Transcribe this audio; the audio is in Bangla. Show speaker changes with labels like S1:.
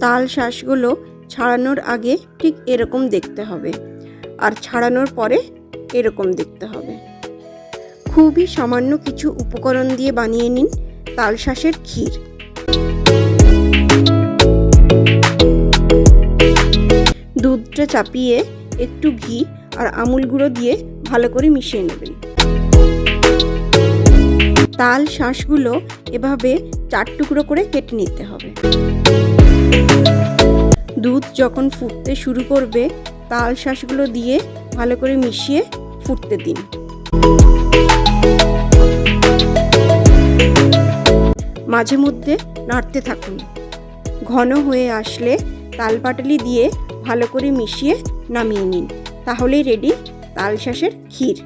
S1: তাল শাঁসগুলো ছাড়ানোর আগে ঠিক এরকম দেখতে হবে। আর ছাড়ানোর পরে এরকম দেখতে হবে। খুবই সামান্য কিছু উপকরণ দিয়ে বানিয়ে নিন তাল শাঁসের ক্ষীর। দুধটা চাপিয়ে একটু ঘি আর আমুল গুঁড়ো দিয়ে ভালো করে মিশিয়ে নেবেন। তাল শাঁসগুলো এভাবে চার টুকরো করে কেটে নিতে হবে। দুধ যখন ফুটতে শুরু করবে, তাল শাঁসগুলো দিয়ে ভালো করে মিশিয়ে ফুটতে দিন। মাঝে মধ্যে নাড়তে থাকুন। ঘন হয়ে আসলে তাল পাটালি দিয়ে ভালো করে মিশিয়ে নামিয়ে নিন। তাহলেই রেডি তাল শাঁসের ক্ষীর।